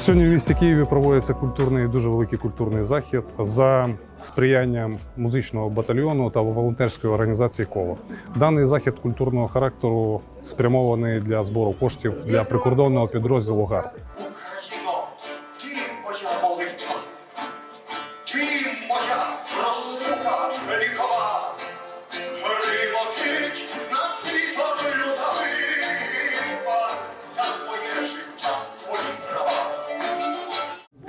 Сьогодні в місті Києві проводиться культурний дуже великий культурний захід за сприянням музичного батальйону та волонтерської організації Коло. Даний захід культурного характеру спрямований для збору коштів для прикордонного підрозділу ГАРД.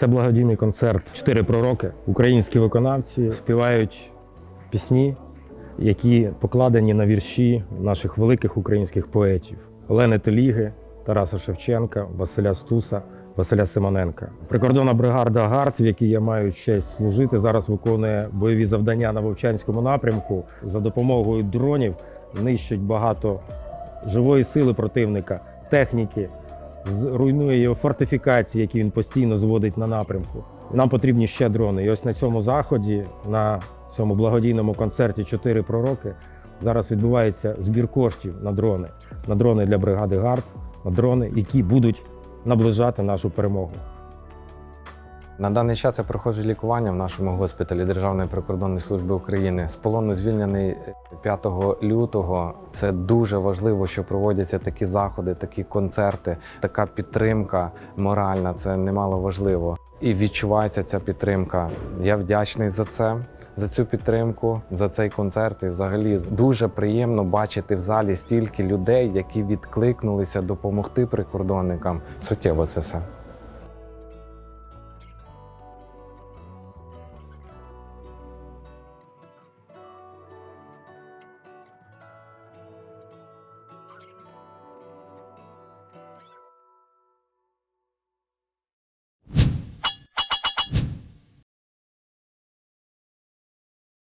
Це благодійний концерт. Чотири пророки, українські виконавці співають пісні, які покладені на вірші наших великих українських поетів Олени Теліги, Тараса Шевченка, Василя Стуса, Василя Симоненка. Прикордонна бригада ГАРД, в якій я маю честь служити, зараз виконує бойові завдання на Вовчанському напрямку. За допомогою дронів нищить багато живої сили противника, техніки, руйнує його фортифікації, які він постійно зводить на напрямку. Нам потрібні ще дрони. І ось на цьому заході, на цьому благодійному концерті Чотири пророки зараз відбувається збір коштів на дрони, на дрони для бригади ГАРД, на дрони, які будуть наближати нашу перемогу. На даний час я проходжу лікування в нашому госпіталі Державної прикордонної служби України. З полону звільнений 5 лютого. Це дуже важливо, що проводяться такі заходи, такі концерти, така підтримка моральна. Це немало важливо. І відчувається ця підтримка. Я вдячний за це. За цю підтримку, за цей концерт. І взагалі дуже приємно бачити в залі стільки людей, які відкликнулися допомогти прикордонникам. Суттєво це все.